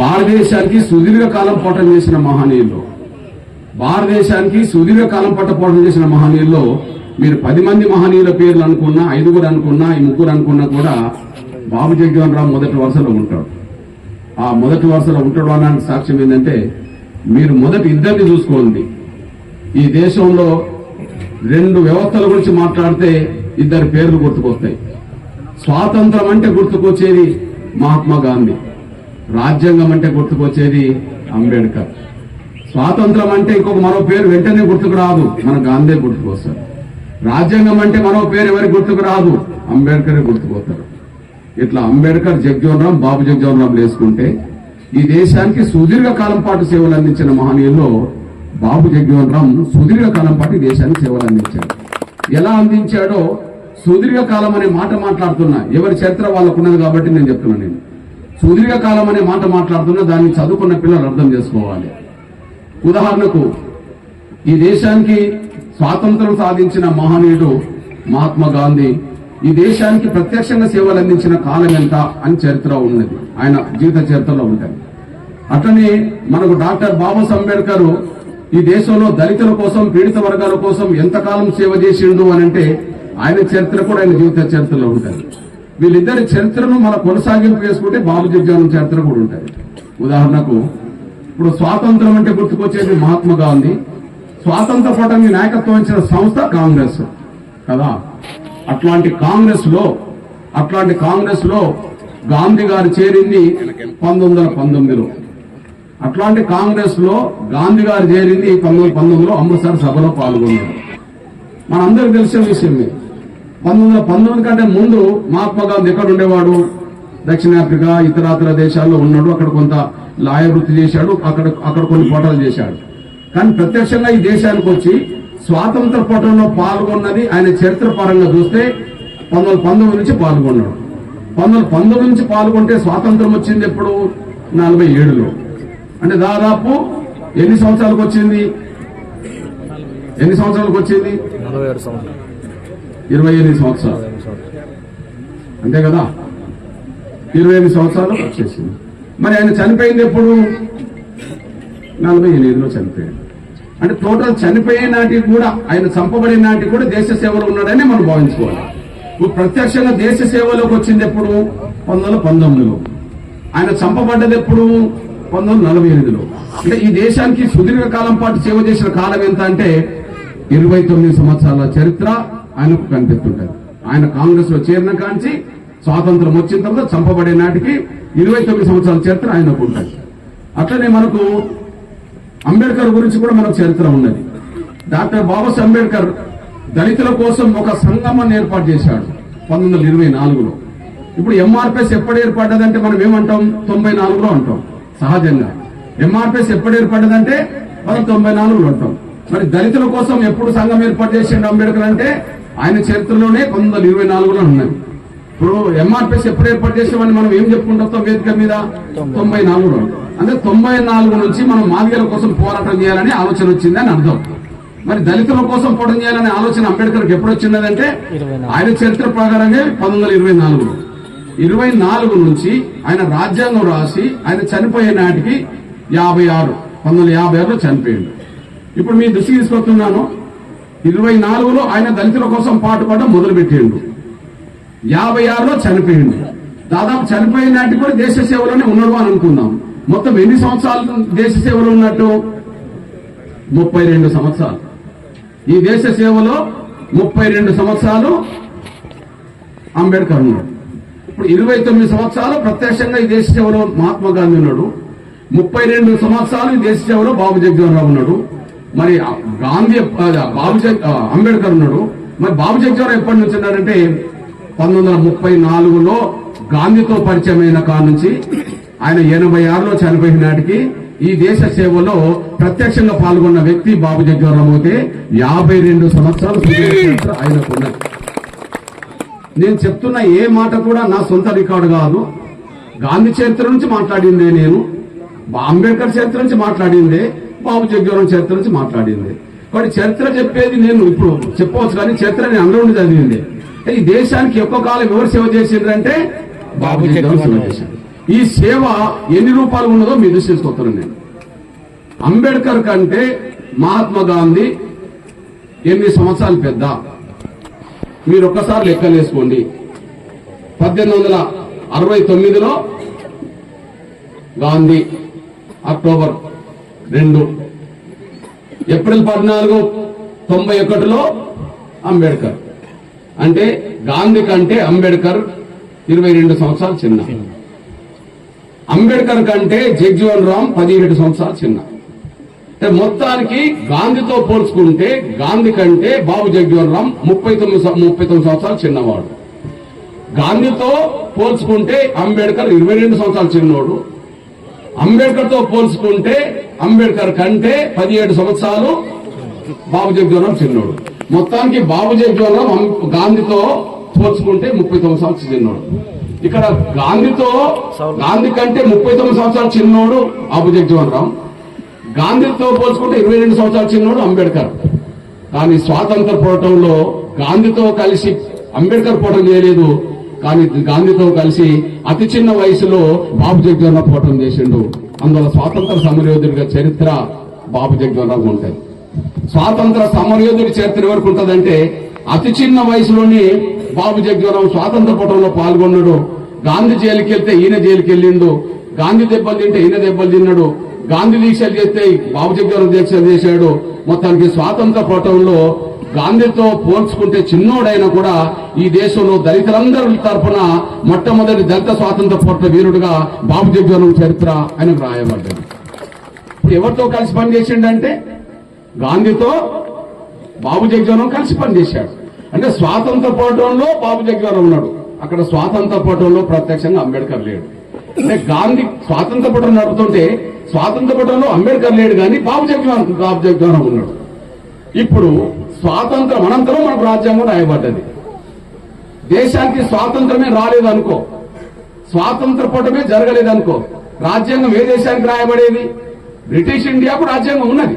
భారతదేశానికి సుదీర్ఘ కాలం పోటం చేసిన మహనీయులు భారతదేశానికి సుదీర్ఘ కాలం పట్ట పోటం చేసిన మహనీయుల్లో మీరు పది మంది మహనీయుల పేర్లు అనుకున్నా ఐదుగురు అనుకున్నా ఈ ముగ్గురు అనుకున్నా కూడా బాబు జగన్ రావు మొదటి వరుసలో ఉంటాడు. ఆ మొదటి వరుసలో ఉంటాడు అనడానికి సాక్ష్యం ఏంటంటే మీరు మొదటి ఇద్దరిని చూసుకోండి. ఈ దేశంలో రెండు వ్యవస్థల గురించి మాట్లాడితే ఇద్దరు పేర్లు గుర్తుకొస్తాయి. స్వాతంత్రం అంటే గుర్తుకొచ్చేది మహాత్మా గాంధీ. రాజ్యాంగం అంటే గుర్తుకొచ్చేది అంబేద్కర్. స్వాతంత్రం అంటే ఇంకొక మరో పేరు వెంటనే గుర్తుకు రాదు. మన గాంధీ గుర్తుకొస్తారు. రాజ్యాంగం అంటే మరో పేరు ఎవరికి గుర్తుకు రాదు? అంబేద్కర్ గుర్తుకొస్తారు. ఇట్లా అంబేద్కర్ జగ్జీవన్ రామ్ బాబు జగ్జీవన్ రామ్ వేసుకుంటే ఈ దేశానికి సుదీర్ఘ కాలం పాటు సేవలు అందించిన మహనీయుల్లో బాబు జగ్జీవన్ రామ్ సుదీర్ఘ కాలం పాటు ఈ దేశానికి సేవలు అందించాడు. ఎలా అందించాడో సుదీర్ఘ కాలం అనే మాట మాట్లాడుతున్నా. ఎవరి చరిత్ర వాళ్ళకున్నది కాబట్టి నేను చెప్తున్నాను నేను. సుదీర్ఘ కాలం అనే మాట మాట్లాడుతున్నా దాన్ని చదువుకున్న పిల్లలు అర్థం చేసుకోవాలి. ఉదాహరణకు ఈ దేశానికి స్వాతంత్రం సాధించిన మహనీయుడు మహాత్మా గాంధీ ఈ దేశానికి ప్రత్యక్షంగా సేవలు అందించిన కాలం ఎంత అని చరిత్ర ఉన్నది. ఆయన జీవిత చరిత్రలో ఉంటాయి అట్లనే మనకు డాక్టర్ బాబాసాహెబ్ అంబేద్కర్ ఈ దేశంలో దళితుల కోసం పీడిత వర్గాల కోసం ఎంతకాలం సేవ చేసిండు అని అంటే ఆయన చరిత్ర కూడా ఆయన జీవిత చరిత్రలో ఉంటుంది. వీళ్ళిద్దరి చరిత్రను మన కొనసాగింపు చేసుకుంటే బాబు జగ్జానం చరిత్ర కూడా ఉంటుంది. ఉదాహరణకు ఇప్పుడు స్వాతంత్రం అంటే గుర్తుకొచ్చేది మహాత్మా గాంధీ. స్వాతంత్ర పోరాటానికి నాయకత్వం ఇచ్చిన సంస్థ కాంగ్రెస్. కదా? అట్లాంటి కాంగ్రెస్లో అట్లాంటి కాంగ్రెస్లో గాంధీ గారు చేరింది పంతొమ్మిది పంతొమ్మిదిలో. అట్లాంటి కాంగ్రెస్లో గాంధీ గారు చేరింది పంతొమ్మిది పంతొమ్మిదిలో అమృత్సర్ సభలో పాల్గొన్నారు. మనందరికి తెలిసిన విషయమే పంతొమ్మిది వందల పంతొమ్మిది కంటే ముందు మహాత్మా గాంధీ ఎక్కడ ఉండేవాడు? దక్షిణాఫ్రికా ఇతరాతర దేశాల్లో ఉన్నాడు. అక్కడ కొంత లాయ వృత్తి చేశాడు. అక్కడ అక్కడ కొన్ని పోటాలు చేశాడు. కానీ ప్రత్యక్షంగా ఈ దేశానికి వచ్చి స్వాతంత్ర పోటంలో పాల్గొన్నది ఆయన చరిత్ర పరంగా చూస్తే పంతొమ్మిది పంతొమ్మిది నుంచి పాల్గొన్నాడు. పంతొమ్మిది పంతొమ్మిది నుంచి పాల్గొంటే స్వాతంత్రం వచ్చింది ఎప్పుడు? నలభై ఏడులో. అంటే దాదాపు ఎన్ని సంవత్సరాలకు వచ్చింది? ఎన్ని సంవత్సరాలకు వచ్చింది? నలభై ఏడు సంవత్సరాలు. ఇరవై ఎనిమిది సంవత్సరాలు. అంతే కదా? ఇరవై ఎనిమిది సంవత్సరాలు వచ్చేసింది. మరి ఆయన చనిపోయింది ఎప్పుడు? నలభై ఎనిమిదిలో చనిపోయాడు. అంటే టోటల్ చనిపోయే నాటికి కూడా ఆయన చంపబడిన నాటికి కూడా దేశ సేవలో ఉన్నాడని మనం భావించుకోవాలి. ఇప్పుడు ప్రత్యక్షంగా దేశ సేవలోకి వచ్చింది ఎప్పుడు? పంతొమ్మిది వందల పంతొమ్మిదిలో. ఆయన చంపబడ్డది ఎప్పుడు? పంతొమ్మిది వందల నలభై ఎనిమిదిలో. అంటే ఈ దేశానికి సుదీర్ఘ కాలం పాటు సేవ చేసిన కాలం ఎంత అంటే ఇరవై తొమ్మిది సంవత్సరాల చరిత్ర ఆయనకు కనిపిస్తుంటది. ఆయన కాంగ్రెస్లో చేరిన కాంచి స్వాతంత్రం వచ్చిన తర్వాత చంపబడే నాటికి ఇరవై తొమ్మిది సంవత్సరాల చరిత్ర ఆయనకు ఉంటుంది. అట్లనే మనకు అంబేద్కర్ గురించి కూడా మనకు చరిత్ర ఉన్నది. డాక్టర్ బాబాసాహెబ్ అంబేద్కర్ దళితుల కోసం ఒక సంగమాన్ని ఏర్పాటు చేశాడు పంతొమ్మిది వందల ఇరవై నాలుగులో. ఇప్పుడు ఎంఆర్పిఎస్ ఎప్పుడు ఏర్పడ్డదంటే మనం ఏమంటాం? తొంభై నాలుగులో అంటాం సహజంగా. ఎంఆర్పిఎస్ ఎప్పుడు ఏర్పడ్డదంటే మనం తొంభై నాలుగులో అంటాం. మరి దళితుల కోసం ఎప్పుడు సంఘం ఏర్పాటు చేసిండు అంబేద్కర్ అంటే ఆయన చరిత్రలోనే పంతొమ్మిది వందల ఇరవై నాలుగులో ఉన్నది ఇప్పుడు ఎంఆర్పిఎస్ ఎప్పుడు ఏర్పాటు చేసామని మనం ఏం చెప్పుకుంటాం? వేదిక మీద తొంభై నాలుగులో. అంటే తొంభై నాలుగు నుంచి మనం మాదిగల కోసం పోరాటం చేయాలని ఆలోచన వచ్చింది అని అర్థం. మరి దళితుల కోసం పోరాటం చేయాలనే ఆలోచన అంబేద్కర్కి ఎప్పుడు వచ్చిందంటే. ఆయన చరిత్ర ప్రకారంగా పంతొమ్మిది వందల ఇరవై నాలుగులో. ఇరవై నాలుగు నుంచి ఆయన రాజ్యాంగం రాసి ఆయన చనిపోయే నాటికి యాభై ఆరు పంతొమ్మిది వందల యాభై ఆరులో చనిపోయాడు. ఇప్పుడు మీ దృష్టి తీసుకొస్తున్నాను. ఇరవై నాలుగులో ఆయన దళితుల కోసం పాటుపడడం మొదలుపెట్టిండు. యాభై ఆరులో చనిపోయిండు. దాదాపు చనిపోయిన నాటికి కూడా దేశ సేవలోనే ఉన్నాడు అని అనుకుందాం. మొత్తం ఎన్ని సంవత్సరాలు దేశ సేవలో ఉన్నట్టు? ముప్పై రెండు సంవత్సరాలు. ఈ దేశ సేవలో ముప్పై రెండు సంవత్సరాలు అంబేద్కర్ ఉన్నాడు. ఇప్పుడు ఇరవై తొమ్మిది సంవత్సరాలు ప్రత్యక్షంగా ఈ దేశ సేవలో మహాత్మా గాంధీ ఉన్నాడు. ముప్పై రెండు సంవత్సరాలు ఈ దేశ సేవలో బాబు జగజీవన్ రావు ఉన్నాడు. మరి గాంధీ బాబు అంబేద్కర్ ఉన్నాడు. మరి బాబు జగజీవన్ ఎప్పటి నుంచి ఉన్నాడంటే పంతొమ్మిది వందల ముప్పై నాలుగులో గాంధీతో పరిచయమైన కాడ నుంచి ఆయన ఎనభై ఆరులో చనిపోయిన నాటికి ఈ దేశ సేవలో ప్రత్యక్షంగా పాల్గొన్న వ్యక్తి బాబు జగజీవన్ అయితే యాభై రెండు సంవత్సరాలు ఆయనకున్నది నేను చెప్తున్న ఏ మాట కూడా నా సొంత రికార్డు కాదు. గాంధీ చరిత్ర నుంచి మాట్లాడిందే నేను. అంబేద్కర్ చరిత్ర నుంచి మాట్లాడిందే. బాబు జగ్జీవన్ చరిత్ర నుంచి మాట్లాడింది. కాబట్టి చరిత్ర చెప్పేది నేను ఇప్పుడు చెప్పవచ్చు కానీ చరిత్ర నేను అందులో ఉండి చదివింది. ఈ దేశానికి ఎక్కువ కాలం ఎవరు సేవ చేసిండ్రంటే బాబు జగ్జీవన్ సేవ చేశారు ఈ సేవ ఎన్ని రూపాయలు ఉన్నదో మీ దృష్టి తీసుకొస్తాను నేను. అంబేద్కర్ కంటే మహాత్మా గాంధీ ఎనిమిది సంవత్సరాలు పెద్ద? మీరు ఒక్కసారి లెక్కలేసుకోండి పద్దెనిమిది వందల అరవై తొమ్మిదిలో గాంధీ అక్టోబర్ రెండు. ఏప్రిల్ పద్నాలుగు తొంభై ఒకటిలో అంబేద్కర్ అంటే గాంధీ కంటే అంబేద్కర్ ఇరవై రెండు సంవత్సరాలు చిన్న. అంబేద్కర్ కంటే జగ్జీవన్ రామ్ పదిహేడు సంవత్సరాలు చిన్న. అంటే మొత్తానికి గాంధీతో పోల్చుకుంటే గాంధీ కంటే బాబు జగ్జీవన్ రామ్ ముప్పై తొమ్మిది ముప్పై తొమ్మిది సంవత్సరాలు చిన్నవాడు. గాంధీతో పోల్చుకుంటే అంబేద్కర్ ఇరవై రెండు సంవత్సరాలు చిన్నోడు. అంబేద్కర్తో పోల్చుకుంటే అంబేద్కర్ కంటే పదిహేడు సంవత్సరాలు బాబు జగ్జీవన్ చిన్నోడు. మొత్తానికి బాబు జగ్జీవన్ గాంధీతో పోల్చుకుంటే ముప్పై తొమ్మిది సంవత్సరాలు చిన్నోడు. ఇక్కడ గాంధీతో గాంధీ కంటే ముప్పై తొమ్మిది సంవత్సరాలు చిన్నోడు బాబు జగ్జీవన్ రామ్ గాంధీతో పోల్చుకుంటే ఇరవై రెండు సంవత్సరాలు చిన్నోడు అంబేద్కర్. కానీ స్వాతంత్ర పోరాటంలో గాంధీతో కలిసి అంబేద్కర్ పోరాటం చేయలేదు. కానీ గాంధీతో కలిసి అతి చిన్న వయసులో బాబు జగ్జీవన్ పోటం చేసిండు. అందువల్ల స్వాతంత్ర సమరయోధుడిగా చరిత్ర బాబు జగ్జీవన్ ఉంటాయి. స్వాతంత్ర సమరయోధుడి చరిత్ర వరకు ఉంటుందంటే అతి చిన్న వయసులోనే బాబు జగ్జీవన్ స్వాతంత్ర పోటంలో పాల్గొన్నాడు. గాంధీ జైలుకి వెళ్తే ఈయన జైలుకి వెళ్ళిండు గాంధీ దెబ్బలు తింటే ఈయన దెబ్బలు తిన్నాడు. గాంధీ దీక్షలు చేస్తే బాబు జగ్జీవన్ దీక్షలు చేశాడు. మొత్తానికి స్వాతంత్ర పోటంలో గాంధీతో పోల్చుకుంటే చిన్నోడైనా కూడా ఈ దేశంలో దళితులందరి తరఫున మొట్టమొదటి దళిత స్వాతంత్ర పోరాట వీరుడుగా బాబు జగ్జీవన్ చరిత్ర అని రాయబడ్డాడు ఇప్పుడు ఎవరితో కలిసి పనిచేసిండంటే గాంధీతో బాబు జగ్జీవనం కలిసి పనిచేశాడు. అంటే స్వాతంత్ర పోరాటంలో బాబు జగ్జీవనం ఉన్నాడు. అక్కడ స్వాతంత్ర పోరాటంలో ప్రత్యక్షంగా అంబేద్కర్ లేడు. గాంధీ స్వాతంత్ర పటం నడుపుతుంటే స్వాతంత్ర పటంలో అంబేద్కర్ లేడు కానీ బాబు జగ్జీవన్ బాబు జగ్జీవనం ఉన్నాడు. ఇప్పుడు స్వాతంత్రం అనంతరం మనకు రాజ్యాంగం రాయబడ్డది. దేశానికి స్వాతంత్రమే రాలేదనుకో స్వాతంత్ర పటమే జరగలేదు అనుకో రాజ్యాంగం ఏ దేశానికి రాయబడేది? బ్రిటిష్ ఇండియాకు రాజ్యాంగం ఉన్నది.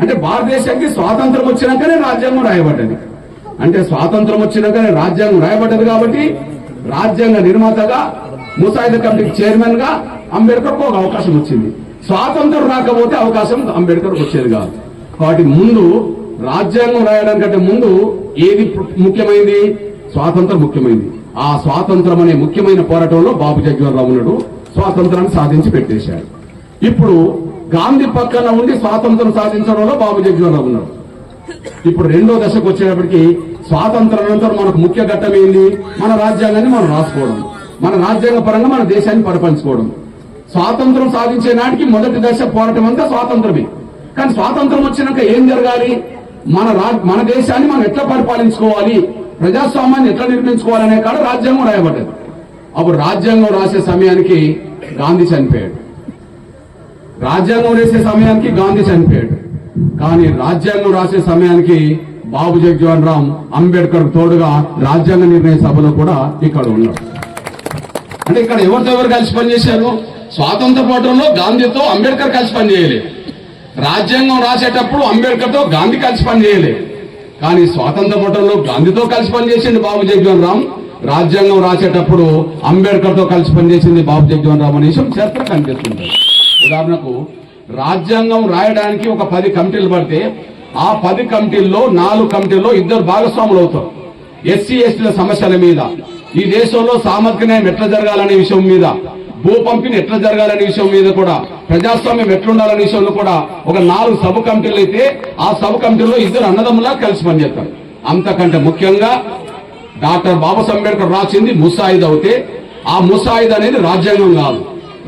అంటే భారతదేశానికి స్వాతంత్రం వచ్చినాకనే రాజ్యాంగం రాయబడ్డది. అంటే స్వాతంత్రం వచ్చినాకనే రాజ్యాంగం రాయబడ్డది కాబట్టి రాజ్యాంగ నిర్మాతగా ముసాయిదా కమిటీ చైర్మన్గా అంబేద్కర్ ఒక అవకాశం వచ్చింది. స్వాతంత్రం రాకపోతే అవకాశం అంబేద్కర్ వచ్చేది కాదు. కాబట్టి ముందు రాజ్యాంగం రాయడానికంటే ముందు ఏది ముఖ్యమైంది? స్వాతంత్రం ముఖ్యమైంది. ఆ స్వాతంత్రం అనే ముఖ్యమైన పోరాటంలో బాబు జగ్జీవన్రావు ఉన్నాడు. స్వాతంత్రాన్ని సాధించి పెట్టేశాడు. ఇప్పుడు గాంధీ పక్కన ఉండి స్వాతంత్రం సాధించడంలో బాబు జగ్జీవన్రావు ఉన్నాడు. ఇప్పుడు రెండో దశకు వచ్చేటప్పటికి స్వాతంత్రం అనంతరం మనకు ముఖ్య ఘట్టం ఏంది? మన రాజ్యాంగాన్ని మనం రాసుకోవడం. మన రాజ్యాంగ పరంగా మన దేశాన్ని పరిపాలించుకోవడం. స్వాతంత్రం సాధించే నాటికి మొదటి దశ పోరాటం అంతా స్వాతంత్రమే. కానీ స్వాతంత్రం వచ్చినాక ఏం జరగాలి? మన రా మన దేశాన్ని మనం ఎట్లా పరిపాలించుకోవాలి? ప్రజాస్వామ్యాన్ని ఎట్లా నిర్మించుకోవాలనే కాడ రాజ్యాంగం రాయబడ్డది. అప్పుడు రాజ్యాంగం రాసే సమయానికి గాంధీ చనిపోయాడు. రాజ్యాంగం రాసే సమయానికి గాంధీ చనిపోయాడు. కానీ రాజ్యాంగం రాసే సమయానికి బాబు జగ్జీవన్ రామ్ అంబేద్కర్ తోడుగా రాజ్యాంగ నిర్ణయ సభలో కూడా ఇక్కడ ఉన్నాడు. అంటే ఇక్కడ ఎవరితో ఎవరు కలిసి పనిచేశారు? స్వాతంత్ర పోరాటంలో గాంధీతో అంబేద్కర్ కలిసి పనిచేయలేదు రాజ్యాంగం రాసేటప్పుడు అంబేద్కర్తో గాంధీ కలిసి పనిచేయలేదు కానీ స్వాతంత్ర పోరాటంలో గాంధీతో కలిసి పనిచేసింది బాబు జగ్జీవన్ రామ్ రాజ్యాంగం రాసేటప్పుడు అంబేద్కర్తో కలిసి పనిచేసింది బాబు జగ్జీవన్ రామ్ అనే విషయం చరిత్ర కనిపిస్తుంది. ఉదాహరణకు రాజ్యాంగం రాయడానికి ఒక పది కమిటీలు పడితే ఆ పది కమిటీల్లో నాలుగు కమిటీల్లో ఇద్దరు భాగస్వాములు అవుతారు. ఎస్సీ ఎస్టీల సమస్యల మీద. ఈ దేశంలో సామర్థ్యం ఎట్లా జరగాలనే విషయం మీద భూ పంపిణీ ఎట్లా జరగాలనే విషయం మీద కూడా ప్రజాస్వామ్యం ఎట్లుండాలనే విషయంలో కూడా ఒక నాలుగు సబ్ కమిటీలు అయితే ఆ సబ్ కమిటీలో ఇద్దరు అన్నదమ్ములా కలిసి పనిచేస్తారు. అంతకంటే ముఖ్యంగా డాక్టర్ బాబాసాహెబ్ అంబేద్కర్ రాసింది ముసాయిదా అవుతే ఆ ముసాయిదా అనేది రాజ్యాంగం కాదు.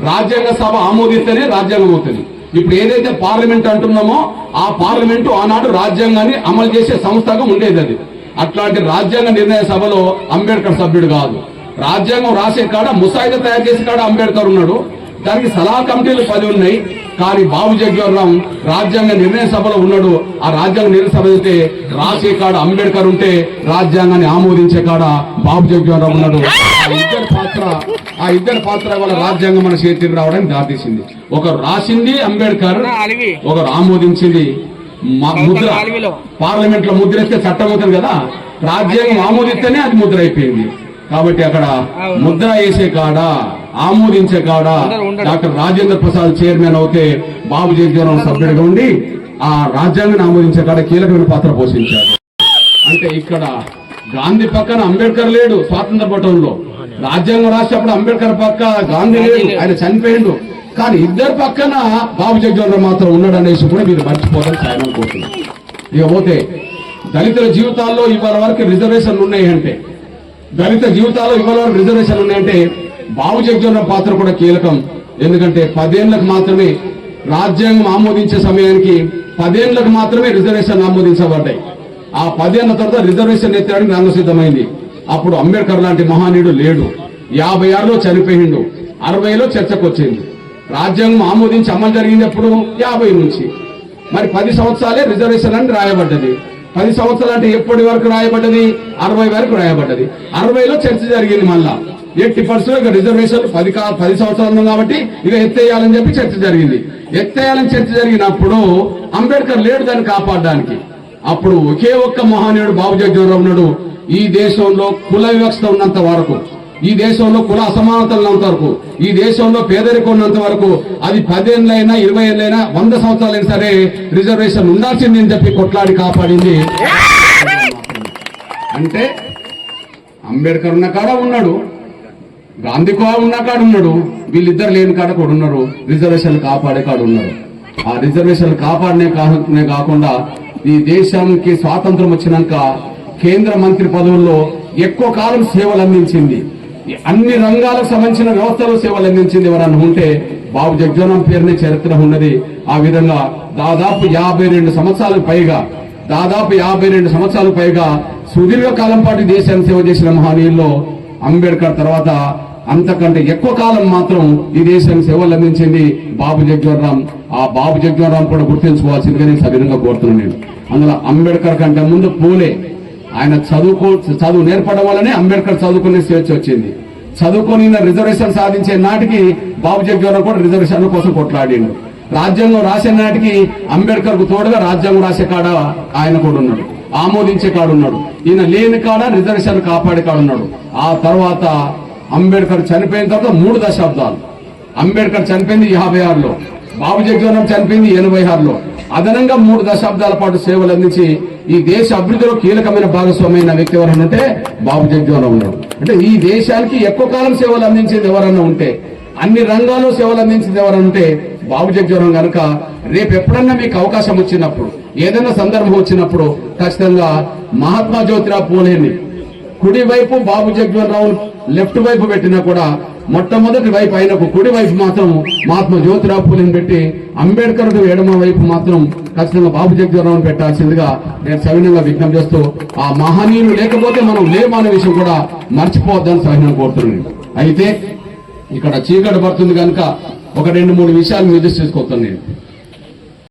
రాజ్యాంగ సభ ఆమోదిస్తేనే రాజ్యాంగం అవుతుంది. ఇప్పుడు ఏదైతే పార్లమెంట్ అంటున్నామో ఆ పార్లమెంటు ఆనాడు రాజ్యాంగాన్ని అమలు చేసే సంస్థగా ఉండేది అది. అట్లాంటి రాజ్యాంగ నిర్ణయ సభలో అంబేద్కర్ సభ్యుడు కాదు. రాజ్యాంగం రాసే కాడ ముసాయిదా తయారు చేసే కాడ అంబేద్కర్ ఉన్నాడు. దానికి సలహా కమిటీలు పది ఉన్నాయి. కానీ బాబు జగ్జీవన్ రాజ్యాంగ నిర్ణయ సభలో ఉన్నాడు. ఆ రాజ్యాంగ నిర్ణయ సభ అయితే రాసే కాడ అంబేద్కర్ ఉంటే రాజ్యాంగాన్ని ఆమోదించే కాడ బాబు జగ్జీవన్ ఉన్నాడు. ఆ ఇద్దరి పాత్ర ఆ ఇద్దరి పాత్ర వల్ల రాజ్యాంగం మన చేతికి రావడానికి దారితీసింది. ఒకరు రాసింది అంబేద్కర్. ఒకరు ఆమోదించింది ముద్ర. పార్లమెంట్లో ముద్ర ఇస్తే చట్టం అవుతుంది కదా? రాజ్యాంగం ఆమోదిస్తేనే అది ముద్ర అయిపోయింది కాబట్టి అక్కడ ముద్ర వేసే కాడ ఆమోదించే కాడ డాక్టర్ రాజేంద్ర ప్రసాద్ చైర్మన్ అవుతే బాబు జగజీవనం సభ్యుడిగా ఉండి ఆ రాజ్యాంగాన్ని ఆమోదించే కాడ కీలకమైన పాత్ర పోషించాడు. అంటే ఇక్కడ గాంధీ పక్కన అంబేద్కర్ లేడు స్వాతంత్ర పటంలో. రాజ్యాంగం రాసేటప్పుడు అంబేద్కర్ పక్క గాంధీ లేడు. ఆయన చనిపోయిండు. కానీ ఇద్దరు పక్కన బాబు జగజీవన్ మాత్రం ఉన్నాడు అనేసి కూడా మీరు మర్చిపోవడం సాయం కోరుతున్నాను ఇకపోతే దళితుల జీవితాల్లో ఇవాళ వరకు రిజర్వేషన్లు ఉన్నాయంటే దళిత జీవితాల్లో ఇవాళ వరకు రిజర్వేషన్లు ఉన్నాయంటే బాబు జగజీవన్ పాత్ర కూడా కీలకం. ఎందుకంటే పదేళ్ళకు మాత్రమే రాజ్యాంగం ఆమోదించే సమయానికి పదేళ్ళకు మాత్రమే రిజర్వేషన్ ఆమోదించబడ్డాయి. ఆ పదేళ్ళ తర్వాత రిజర్వేషన్ ఎత్తడానికి రంగసిద్ధమైంది అప్పుడు అంబేద్కర్ లాంటి మహానీయుడు లేడు. యాభై ఆరులో చనిపోయిండు. అరవైలో చర్చకు వచ్చింది రాజ్యాంగం ఆమోదించి అమలు జరిగింది ఎప్పుడు యాభై నుంచి. మరి పది సంవత్సరాలే రిజర్వేషన్ అని రాయబడ్డది. పది సంవత్సరాలు అంటే ఎప్పటి వరకు రాయబడ్డది? అరవై వరకు రాయబడ్డది. అరవైలో చర్చ జరిగింది మళ్ళా. ఎయిటీ పర్సెంట్ ఇక రిజర్వేషన్ పది కా పది సంవత్సరాలు ఉంది కాబట్టి ఇక ఎత్తేయాలని చెప్పి చర్చ జరిగింది. ఎత్తేయాలని చర్చ జరిగినప్పుడు అంబేద్కర్ లేడు దాన్ని కాపాడడానికి. అప్పుడు ఒకే ఒక్క మహానీయుడు బాబు జగజీవనరావు ఉన్నాడు. ఈ దేశంలో కుల వివక్షత ఉన్నంత వరకు. ఈ దేశంలో కుల అసమానతలు ఉన్నంత వరకు ఈ దేశంలో పేదరికం ఉన్నంత వరకు అది పదేళ్ళైనా ఇరవై ఏళ్ళైనా వంద సంవత్సరాలైనా సరే రిజర్వేషన్ ఉండాల్సింది అని చెప్పి కొట్లాడి కాపాడింది. అంటే అంబేద్కర్ ఉన్న కాడ ఉన్నాడు గాంధీ కూడా ఉన్న కాడ ఉన్నాడు వీళ్ళిద్దరు లేని కాడ కూడా ఉన్నారు రిజర్వేషన్లు కాపాడే కాడ ఉన్నారు. ఆ రిజర్వేషన్లు కాపాడనే కానే కాకుండా ఈ దేశానికి స్వాతంత్రం వచ్చినాక కేంద్ర మంత్రి పదవుల్లో ఎక్కువ కాలం సేవలు అందించింది. అన్ని రంగాలకు సంబంధించిన వ్యవస్థలు సేవలు అందించింది ఎవరన్నా ఉంటే బాబు జగ్జోనం పేరునే చరిత్ర ఉన్నది. ఆ విధంగా దాదాపు యాభై రెండు సంవత్సరాలకు పైగా దాదాపు యాభై రెండు సంవత్సరాలకు పైగా సుదీర్ఘ కాలం పాటు దేశాన్ని సేవ చేసిన మహనీయుల్లో అంబేద్కర్ తర్వాత అంతకంటే ఎక్కువ కాలం మాత్రం ఈ దేశానికి సేవలు అందించింది బాబు జగ్జీవన్ ఆ బాబు జగ్జీవన్ కూడా గుర్తించుకోవాల్సిందిగా నేను సవినంగా కోరుతున్నాను. నేను అందులో అంబేద్కర్ కంటే ముందు పూలే ఆయన చదువుకో చదువు నేర్పడం వల్లనే అంబేద్కర్ చదువుకునే స్వేచ్ఛ వచ్చింది. చదువుకొని ఈయన రిజర్వేషన్ సాధించే నాటికి బాబు జగ్జీవన్ కూడా రిజర్వేషన్ కోసం కొట్లాడిండు. రాజ్యాంగం రాసే నాటికి అంబేద్కర్కు తోడుగా రాజ్యాంగం రాసే కాడ ఆయన కూడా ఉన్నాడు. ఆమోదించే కాడు ఉన్నాడు. ఈయన లేని కాడ రిజర్వేషన్ కాపాడే కాడు ఉన్నాడు. ఆ తర్వాత అంబేద్కర్ చనిపోయిన తర్వాత మూడు దశాబ్దాలు. అంబేద్కర్ చనిపోయింది యాభై ఆరులో. బాబు జగజీవనం చనిపోయింది ఎనభై ఆరులో. అదనంగా మూడు దశాబ్దాల పాటు సేవలు అందించి ఈ దేశ అభివృద్ధిలో కీలకమైన భాగస్వామైన వ్యక్తి ఎవరన్నా ఉంటే బాబు జగజీవనం ఉన్నాడు అంటే ఈ దేశానికి ఎక్కువ కాలం సేవలు అందించేది ఎవరన్నా ఉంటే అన్ని రంగాల్లో సేవలు అందించేది ఎవరన్నా ఉంటే బాబు జగజీవనం కనుక రేపు ఎప్పుడన్నా మీకు అవకాశం వచ్చినప్పుడు ఏదైనా సందర్భం వచ్చినప్పుడు ఖచ్చితంగా మహాత్మా జ్యోతిరావు పూలేని కుడి వైపు బాబు జగజీవన్ రావు లెఫ్ట్ వైపు పెట్టినా కూడా మొట్టమొదటి వైపు అయినప్పుడు కుడి వైపు మాత్రం మహాత్మా జ్యోతిరావు పూలేని పెట్టి అంబేద్కర్ ఎడమ వైపు మాత్రం ఖచ్చితంగా బాబు జగజీవన్ పెట్టాల్సిందిగా నేను సవినంగా విజ్ఞప్తి చేస్తూ ఆ మహనీయులు లేకపోతే మనం లేమనే విషయం కూడా మర్చిపోవద్దని సవినం కోరుతున్నాను. అయితే ఇక్కడ చీకటి పడుతుంది కనుక ఒక రెండు మూడు విషయాలు మీరు తీసుకొస్తాను నేను.